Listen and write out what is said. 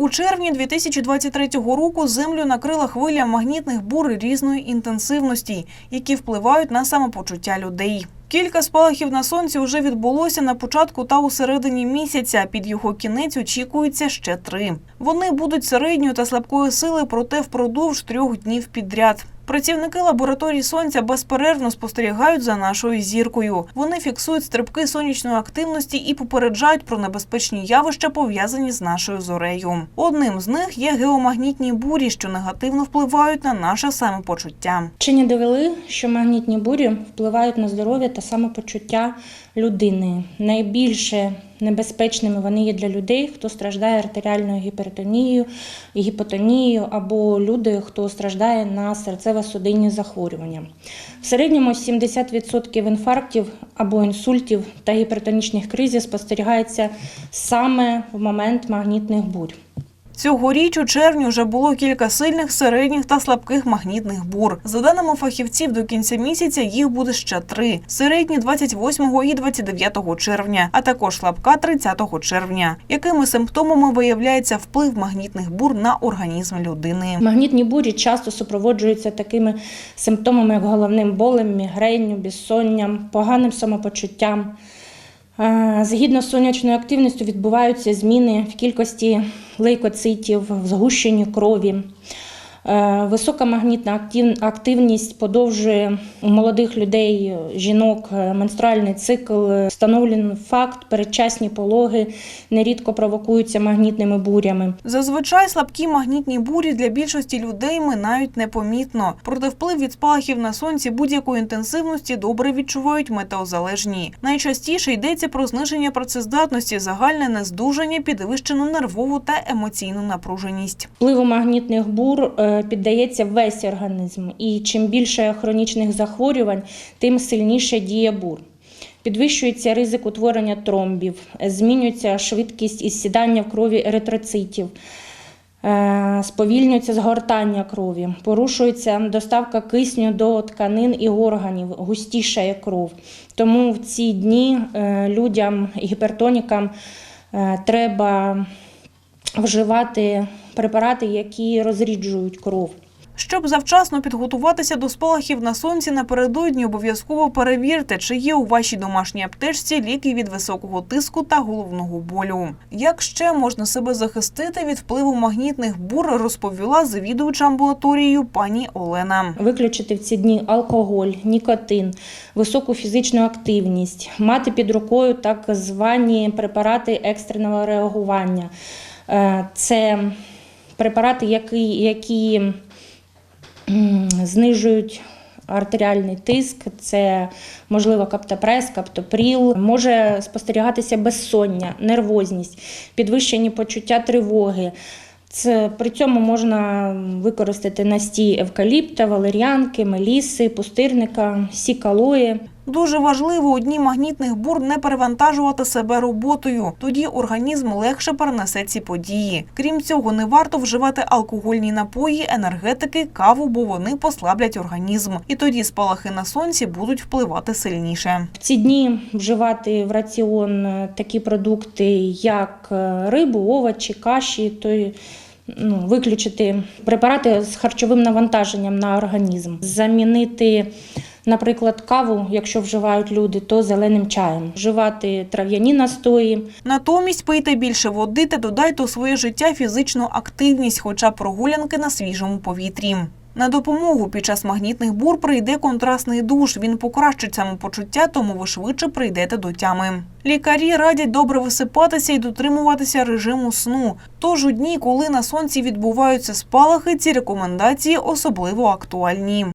У червні 2023 року землю накрила хвиля магнітних бур різної інтенсивності, які впливають на самопочуття людей. Кілька спалахів на сонці вже відбулося на початку та у середині місяця. Під його кінець очікується ще три. Вони будуть середньої та слабкої сили, проте впродовж трьох днів підряд. Працівники лабораторії сонця безперервно спостерігають за нашою зіркою. Вони фіксують стрибки сонячної активності і попереджають про небезпечні явища, пов'язані з нашою зорею. Одним з них є геомагнітні бурі, що негативно впливають на наше самопочуття. Вчені довели, що магнітні бурі впливають на здоров'я та самопочуття людини. Найбільше небезпечними вони є для людей, хто страждає артеріальною гіпертонією, гіпотонією або люди, хто страждає на серцево-судинні захворювання. В середньому 70% інфарктів або інсультів та гіпертонічних кризів спостерігається саме в момент магнітних бурь. Цьогоріч у червні вже було кілька сильних, середніх та слабких магнітних бур. За даними фахівців, до кінця місяця їх буде ще три: середні 28 і 29 червня, а також слабка 30 червня. Якими симптомами виявляється вплив магнітних бур на організм людини? Магнітні бурі часто супроводжуються такими симптомами, як головним болем, мігренню, безсонням, поганим самопочуттям. Е, Згідно з сонячною активністю відбуваються зміни в кількості лейкоцитів, в згущенні крові. Е, Висока магнітна актив- активність подовжує у молодих людей, жінок е, менструальний цикл. Е, Встановлений факт, передчасні пологи нерідко провокуються магнітними бурями. Зазвичай слабкі магнітні бурі для більшості людей минають непомітно. Проте вплив від спалахів на сонці будь-якої інтенсивності добре відчувають метеозалежні. Найчастіше йдеться про зниження працездатності, загальне нездужання, підвищену нервову та емоційну напруженість. Впливу магнітних бур е, піддається весь організм, і чим більше хронічних захворювань, тим сильніше діє бур. Підвищується ризик утворення тромбів, змінюється швидкість ізсідання в крові еритроцитів, е, сповільнюється згортання крові, порушується доставка кисню до тканин і органів, густішає кров. Тому в ці дні е, людям, гіпертонікам е, треба вживати препарати, які розріджують кров. Щоб завчасно підготуватися до спалахів на сонці напередодні, обов'язково перевірте, чи є у вашій домашній аптечці ліки від високого тиску та головного болю. Як ще можна себе захистити від впливу магнітних бур, розповіла завідувача амбулаторією пані Олена. Виключити в ці дні алкоголь, нікотин, високу фізичну активність, мати під рукою так звані препарати екстреного реагування. Е, Це препарати, які, які знижують артеріальний тиск, це можливо каптопрес, каптопріл. Може спостерігатися безсоння, нервозність, підвищені почуття тривоги. Це при цьому можна використати настій евкаліпта, валеріанки, меліси, пустирника, сікалої. Дуже важливо у дні магнітних бур не перевантажувати себе роботою. Тоді організм легше перенесе ці події. Крім цього, не варто вживати алкогольні напої, енергетики, каву, бо вони послаблять організм. І тоді спалахи на сонці будуть впливати сильніше. В ці дні вживати в раціон е, такі продукти, як е, рибу, овочі, каші, то ну, виключити препарати з харчовим навантаженням на організм, замінити. Наприклад, каву, якщо вживають люди, то зеленим чаєм. Вживати трав'яні настої, Натомість пийте більше води та додайте у своє життя фізичну активність, хоча прогулянки на свіжому повітрі. На допомогу під час магнітних бур прийде контрастний душ. Він покращить самопочуття, тому ви швидше прийдете до тями. Лікарі радять добре висипатися і дотримуватися режиму сну. Тож у дні, коли на сонці відбуваються спалахи, ці рекомендації особливо актуальні.